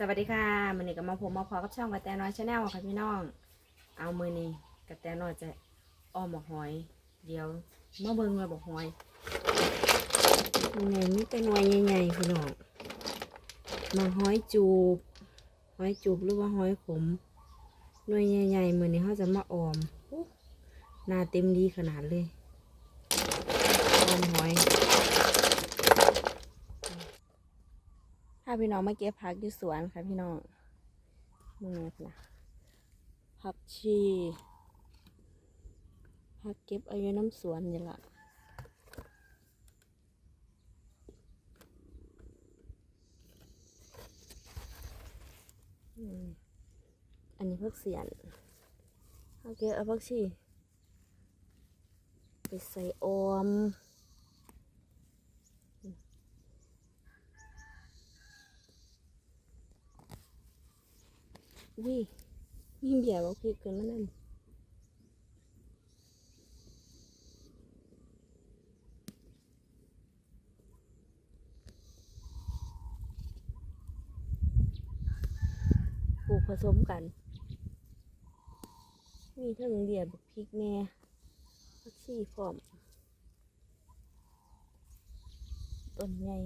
สวัสดีค่ะมือนี้ก็มาผมมาพอกับช่องกระแตน้อยชาแนลค่ะพี่น้อง เอามือนี้กระแตน้อยจะอ้อมบอกหอย เดี๋ยวมาเบิ่งเลยบอกหอยยังไงมีแต่หน่วยใหญ่ๆพี่น้องมาหอยจูบหอยจูบหรือว่าหอยขมหน่วยใหญ่ๆมือนี้เขาจะมาออมหน้าเต็มดีขนาดเลยออมหอย ถ้า พี่น้องมาเก็บผักอยู่สวนค่ะพี่น้องมึงไงนะผักชีผักเก็บเอาอยู่น้ำสวนนี่ละอันนี้ผักเสียนผักเก็บเอาผักชีไปใส่ออม วิมีเบียร์บอกพี่เกินมานั่นปลูกผสมกัน มีทั้งเบียร์บักพริกแน่ผักชีพร้อมต้นใหญ่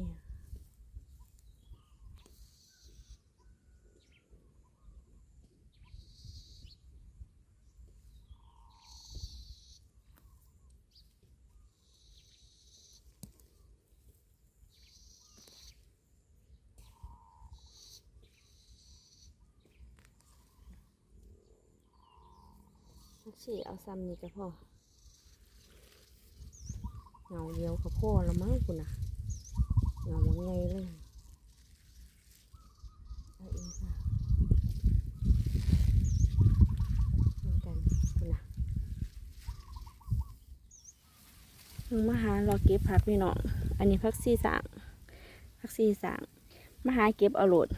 สีเอาซ้ำนี่ก็พอเงาเดียวก็พอแล้วมั้งคุณน่ะเงาไงเลยเอาเองค่ะเหมือนกันคุณน่ะมึงมาหารอเก็บผักพี่น้องอันนี้พักซีสางพักซีสางมาหาเก็บเอาโหลด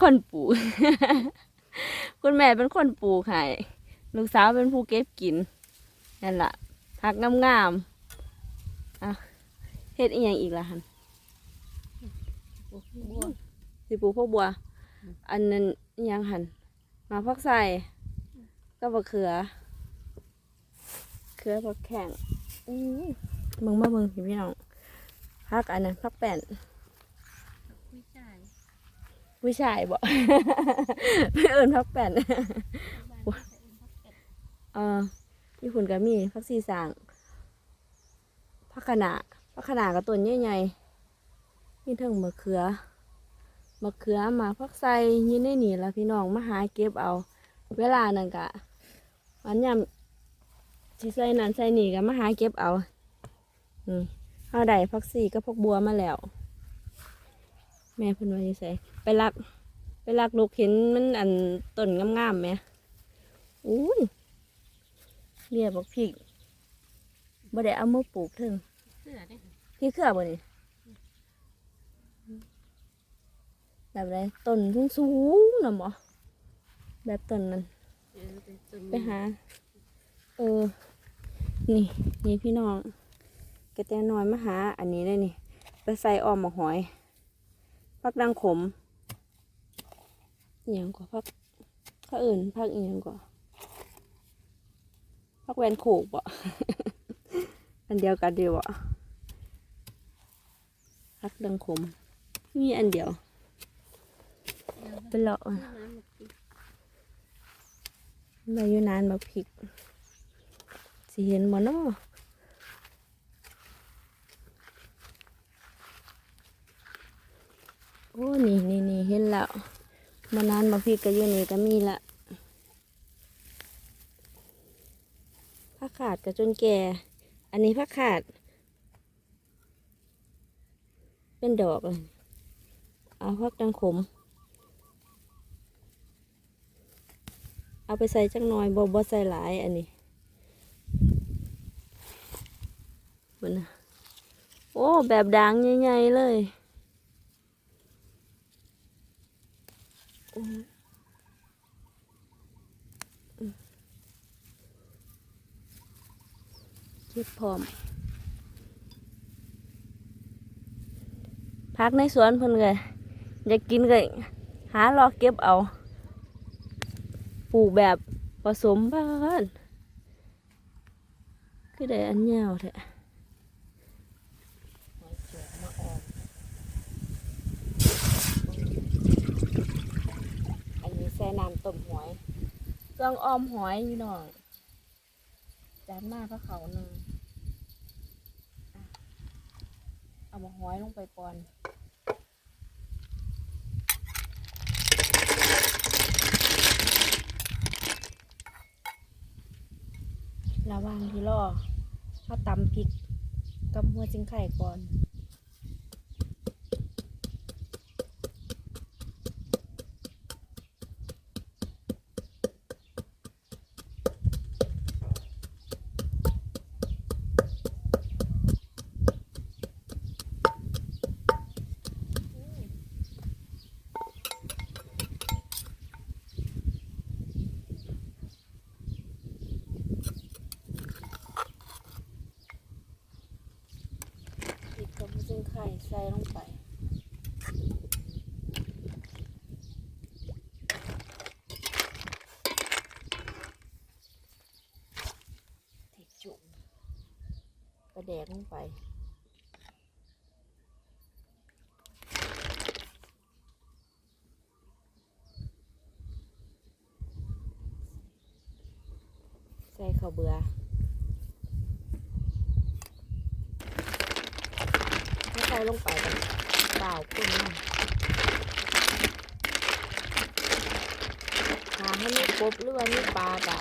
คนปลูก คุณแม่เป็นคนปลูกให้ ลูกสาวเป็นผู้เก็บกินนั่นละผักงามๆอะเฮ็ดอีหยังอีกล่ะฮันสิปลูกพวกบัว อันนั้นอีหยังหันมาพักใส่ก็บักเขือ เขือบักแข็งอื้อมึงมาเบิ่งสิพี่น้องพักอันนั้นพักแป้นไม่ใช่ผู้ชายบ่ไม่เอินพักแป้น ออญี่ปุ่นก็มีพักซีสางพักขนาพักขนากับต้นใหญ่ๆมีเทั้งมะเขือมะเขือมาพักใสยินในนี่ละพี่น้องมาหาเก็บเอา เวลานั่นกะวันยามที่ใส่นั่นใส่นี่ก็มาหาเก็บเอาอืมเอาได้พักซีก็พักบัวมาแล้ว แม่เพิ่นว่าจะใส่ไปลักไปลักลูกเห็นมันอันต้นงามๆไหมอุ้ย เรียบอกพริกบ่ได้เอามาปลูกถึงเสื้อได้ค่ะพี่เครือบ่นี่แบบไรต้นสูงสูงๆน่ะบ่แบบต้นนั้นเออเป็นต้นไปหา เออ นี่ นี่พี่น้องกระแตน้อยมาหา อันนี้ได้นี่ ไปใส่อ้อมหมกหอยพักดังขมอหย่างกว่าพักข้าอื่นพักอีหยังกว่า พักแวนโขกบ่อันเดียวกันเดียวบ่พักดังขมมีอันเดียวเป็นเลาะมาอยู่นานมาพริกสิเห็นบ่เนาะโอ้ นี่นี่นี่เห็นแล้วมานานมาพริกก็อยู่นี่ก็มีละ ผักขาดก็จนแก่ อันนี้ผักขาด เป็นดอกเลยเอาพักดังขม เอาไปใส่จังหน่อยบ่บ่ใส่หลายอันนี้เหมือนโอ้ แบบด่างใหญ่ๆเลย โอ้ เก็บพร้อมพักในสวนเพิ่นเลยอยากกินก็หารอเก็บเอาปลูกแบบผสมบ้านคือได้อันยาวแท้หอยเจียวมาออมอันนี้ใส่น้ำต้มหอยเครื่องอ้อมหอยพี่น้อง จานมากก็เขาหนึ่งอะเอามาห้อยลงไปก่อนระหว่างที่ล่อข้าตำพริกกับหัวจิงไข่ก่อน พริกกับหัวจิงไข่ใส่ลงไปที่จุ่มกระแดกลงไปใส่ข้าวเบื่อ ใส่ลงไปเปล่าขึ้นมาหาให้มีกบหรือว่ามีปลากะ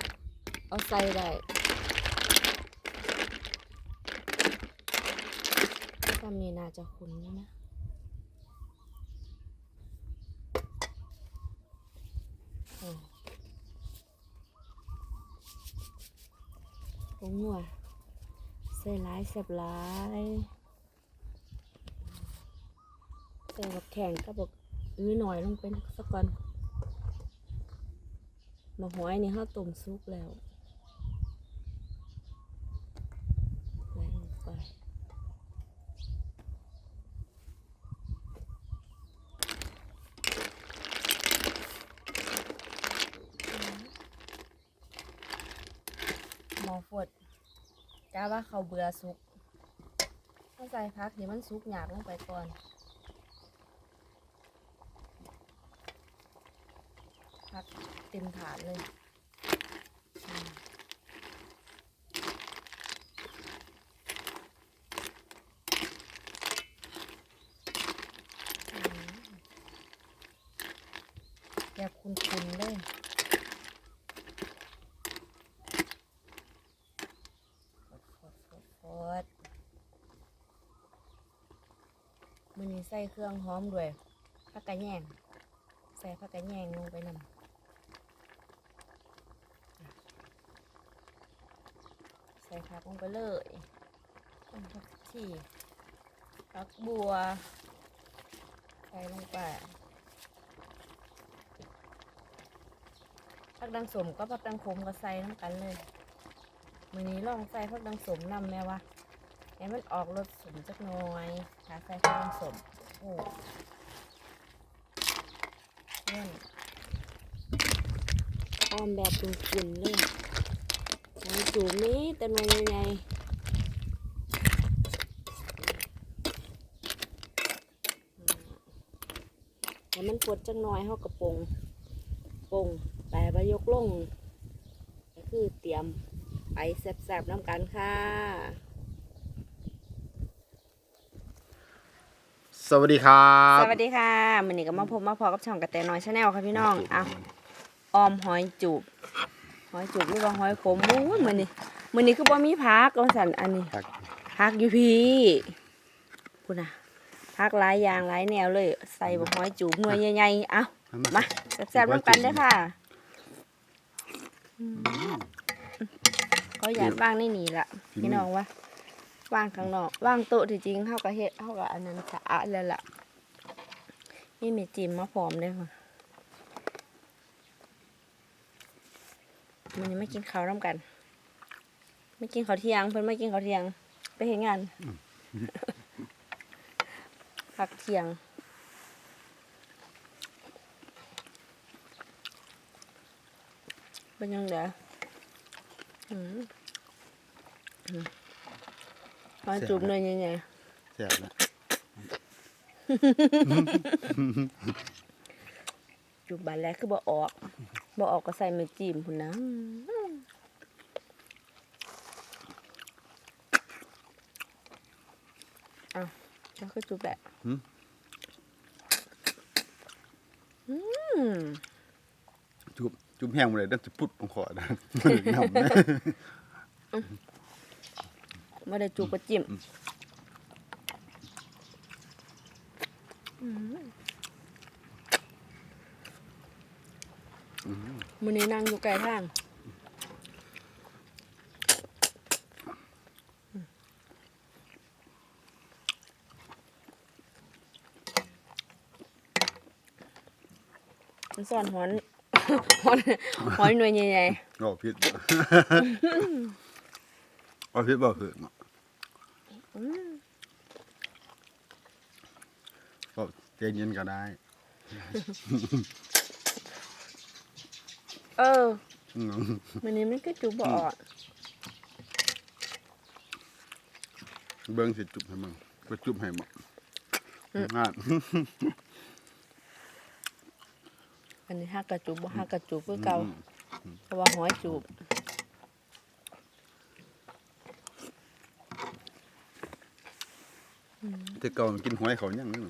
เอาใส่ได้ตอนนี้น่าจะคุ้นแล้วนะโอ้ผงหัวใส่หลายแซ่บหลาย ใส่บักแข่งก็บอกอื้อหน่อยลงไปสักก่อนมาหอยนี่เขาต้มซุปแล้วใส่ลงไปหมอฟดกาว่าเขาเบื่อสุกถ้าใส่พักเดี๋ยวมันสุกหยาบลงไปก่อน พักเต็มถาดเลยอืมอืมแบบคุณๆเลยฟดฟดฟดฟดมันนี้ใส่เครื่องหอมด้วยผักกระแยงใส่ผักกระแยงลงไปนำอะใส่ผักลงไปเลยต้นผักชีผักบัว ใส่ลงไปผักดังสมก็ผักดังขมก็ใส่น้ำกันเลยมือนี้ลองใส่ผักดังสมนำแม่วะให้มันออกรสสมจักหน่อยถ้าใส่ผักดังสมโอ้เล่นอ้อมแบบกุ่นๆเลยหอย จูบนี้แต่หน่วยใหญ่ๆให้มันปวดจังน้อยเขากระปงปงแต่บยกลงก็คือเตรียมไปแสบๆน้ำกันค่ะ สวัสดีครับสวัสดีค่ะมือนี้ก็มาพบมาพอกับช่องกระแตน้อยชาแนลค่ะพี่น้องอะออมหอยจูบห อยจูบหรือว่าหอยขมโอ้ยมือนี้มือนี้คือบ่มีพักเอาสันอันนี้ครับพักอยู่พี่คุณน่ะพักหลายอย่างหลายแนวเลย ใส่บักหอยจูบหน่วยใหญ่ๆเอามาแซ่บๆน้ำกันเด้อค่ะอืมเขาอยากว่างในนี่ละพี่น้องวะว่างข้างนอกว่างโต๊ะที่จริงเขาก็เฮ็ดเขาก็อันนั้นสะอาดแล้วล่ะนี่มีจิมมาพร้อมเลยค่ะ มันยังไม่กินข้าวร่วมกัน ไม่กินข้าวเที่ยง เพิ่นไม่กินข้าวเที่ยง ไปเห็นงานผักเที่ยงเป็นยังไงอืมมาจุบเลยยังไงเสียแล้วจุบบานแล้วคือบ่ออก บ่ออกก็ใส่ไม่จิ้มพุ่นนะอืมอ้าวแล้วคือจุบแหละหืมอืมจุบจุบแห้งหมดเลยนั่นจะปุดของขอนะน้ำนะไม่ได้จุบก็จิ้ม มื้อนี้นั่งอยู่ไกลทางมันซ่อนหอนหอนหอยหน่วยใหญ่ก็พิษก็พิษบ่เหือะก็ใจเย็นก็ได้ๆ เอออืมมันนี้มันก็จุบบ่ออกเบิ้งสิจุบให้มึงก็จุบให้หมดงานอันนี้ห้ากระจุบบ่ห้ากระจุบคือเก่าอืมเพราะว่าหอยจุบแต่เก่ากินหอยเขายังนี่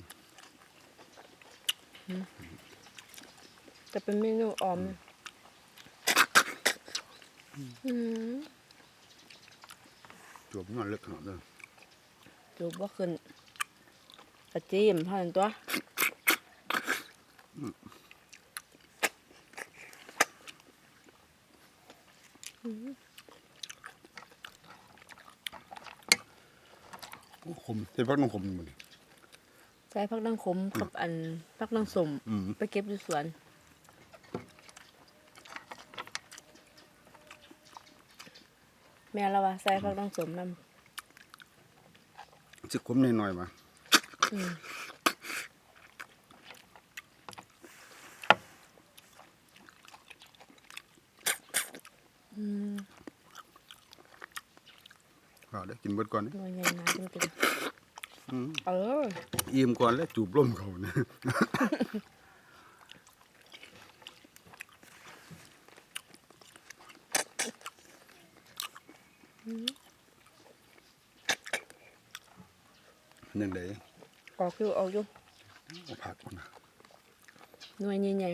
จะเป็นเมนูออมนะอืม จวบงอนเลิกขนาดนั้นจุบบ่ขึ้นกระจิ้มเท่านั้นตัวขมเทพักน้องขมมันใส่ผักดังขมกับอันผักดังสมอืมไปเก็บอยู่สวน แม่เราว่าใส่ผักดังสมนำสิขมหน่อยๆมาอืมอืมเอาเดี๋ยวกินเบิดก่อนนี่หน่วยใหญ่นะจริงอืมๆเออ อิ่มก่อนแล้วจูบร่มเขาเนี่ย ยังไงออกอยู่ออกอยู่เอาผักก่อนนะหน่วยใหญ่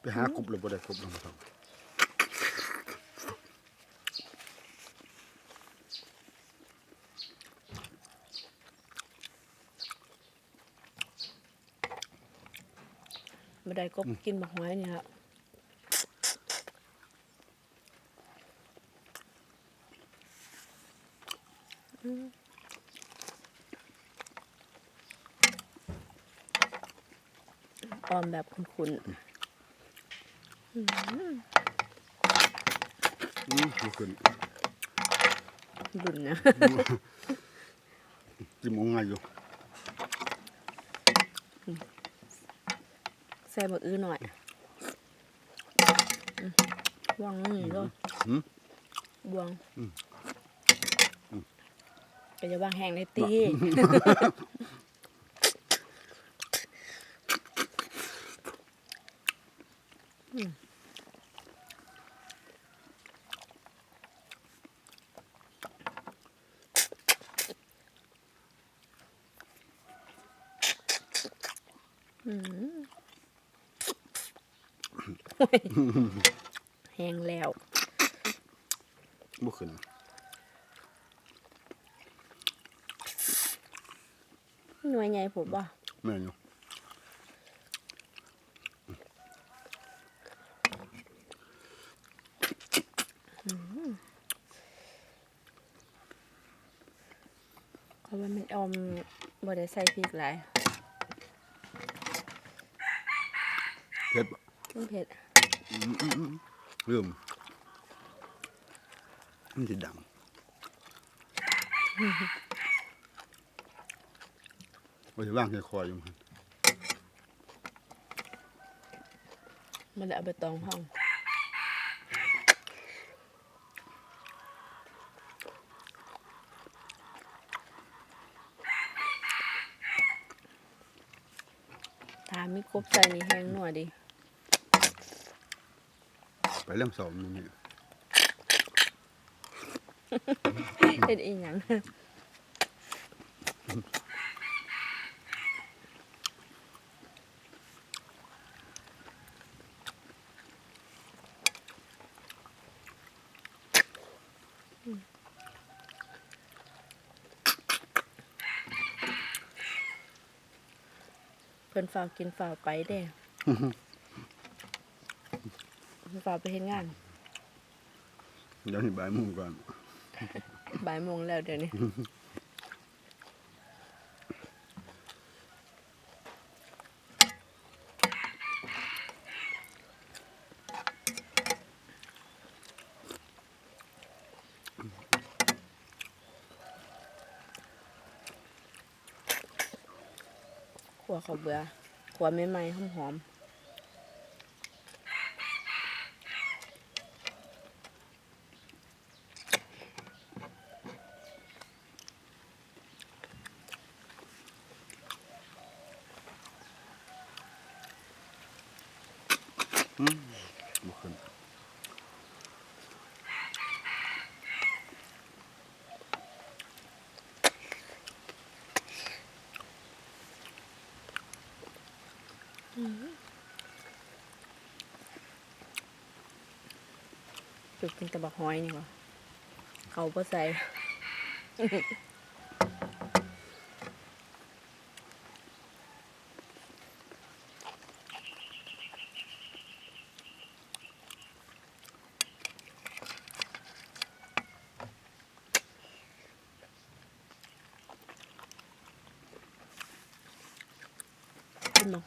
ไปหากรุบเลยบ่ได้กรุบลงครับ ๆไม่ได้ก็กินบักหอยนี่ครับอืมออมแบบขุ่นอืมดูขึ้นๆดุนนะจิมองไงอยู่ ใส่บักอื้อหน่อยอืมวางนี่ด้วยหืมบวงอืมก็จะวางแห้งในตีอืมอืมโอ้ย แห้งแล้วบ่ขึ้นหน่วยใหญ่ผมบ่แม่นอยู่เพราะว่ามันออมบ่ได้ใส่พริกหลายเผ็ดบ่ มันเผ็ดเริ่มมันสิดังว่าจะว่างแค่คอยอยู่มันมันได้เอาไปตองห้องถามมีกบใส่นี่แห้งหน่อยดิ ไปเรื่องสองนี่เฮ็ดอีหยังเพิ่นฝากกินฝากไปเด้เพิ่น ฝากไปเฮ็ดงานเดี๋ยวนี่บ่ายโมงก่อนบ่ายโมงแล้วเดี๋ยวนี้ขัวเขาวเบื่อขัวใหม่ๆหอมๆบ่ขึ้น จุกกินตะบักหอยนี่วะเขาก็ใส่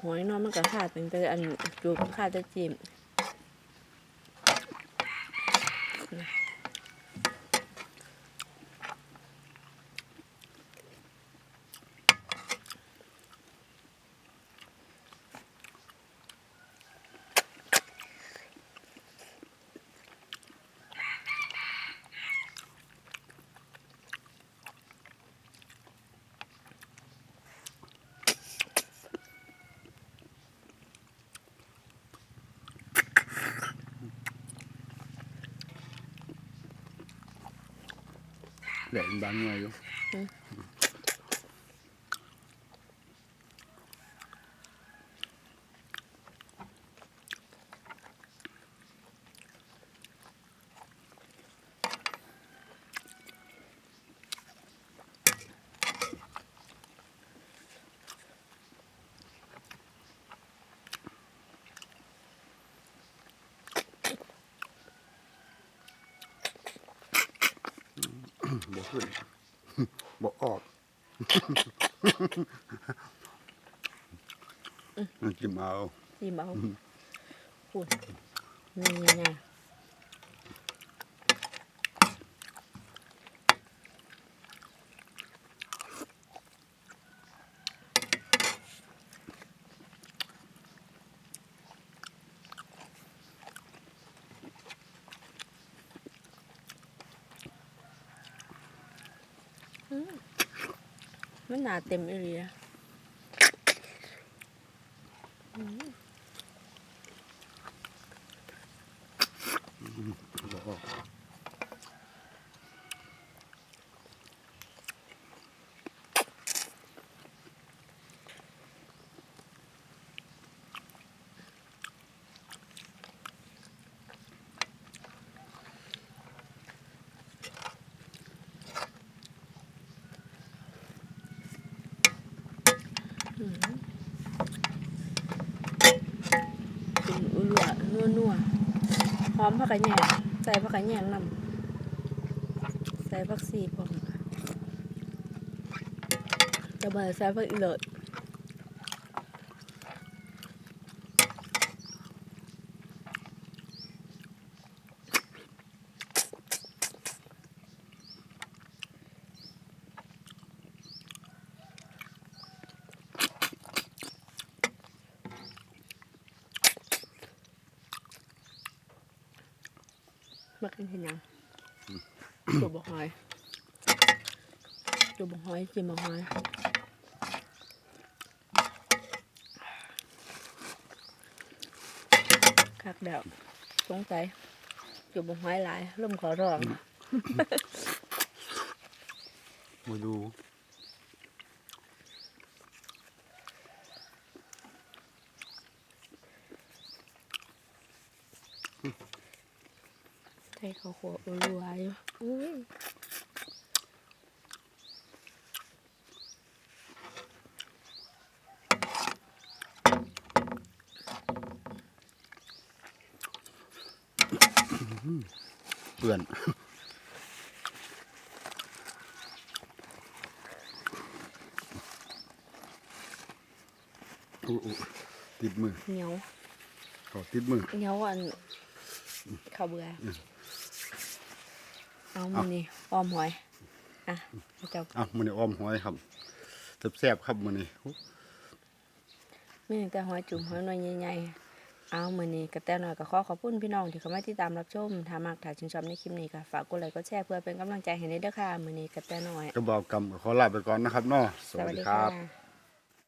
หอยเนาะมันก็ขาดเป็นแต่อันจุกขาดจะจิ้ม แหลกบา งหน่อยอยู่บ่ขึ้นบ่ออกจิ้มเอาจิ้มเอาพูดนี่ไงอืม มันหนาเต็มอีหลีอะ บ่ออก กินอุ่นวนัวนัวหอมผักกระแยงใส่ผักกระแยงนำใส่ผักสีพร้อมค่ะจะมาใส่ผักอีเลิศ มากินเห็นยัง ตัวบกหอยตัวบกหอยกินบกหอยคักเดาสงสัยตัวบกหอยหลายร่มขอร้องมาดู ใส่ข้าวขัวรัวๆอยู่อุ้ยเปื่อนอู้อู้ติดมือเหนียวขอติดมือเหนียวอันข้าวเบื่ออ เอามือนี่อ้อมหอยอะเอาเจ้าอะมันนี่อ้อมหอยครับแซ่บๆครับมันนี่มีแต่หอยจุ่มหอยหน่อยใหญ่ๆเอามือนี้กระแตหน่อยก็ขอขอบคุณพี่น้องที่เข้ามาติดตามรับชมถ้ามักถ้าชื่นชอบในคลิปนี้ก็ฝากกดไลค์กดแชร์เพื่อเป็นกำลังใจให้ในเด้อค่ะมือนี้กระแตหน่อยกระบอกกำขอลาไปก่อนนะครับเนาะสวัสดีครับะ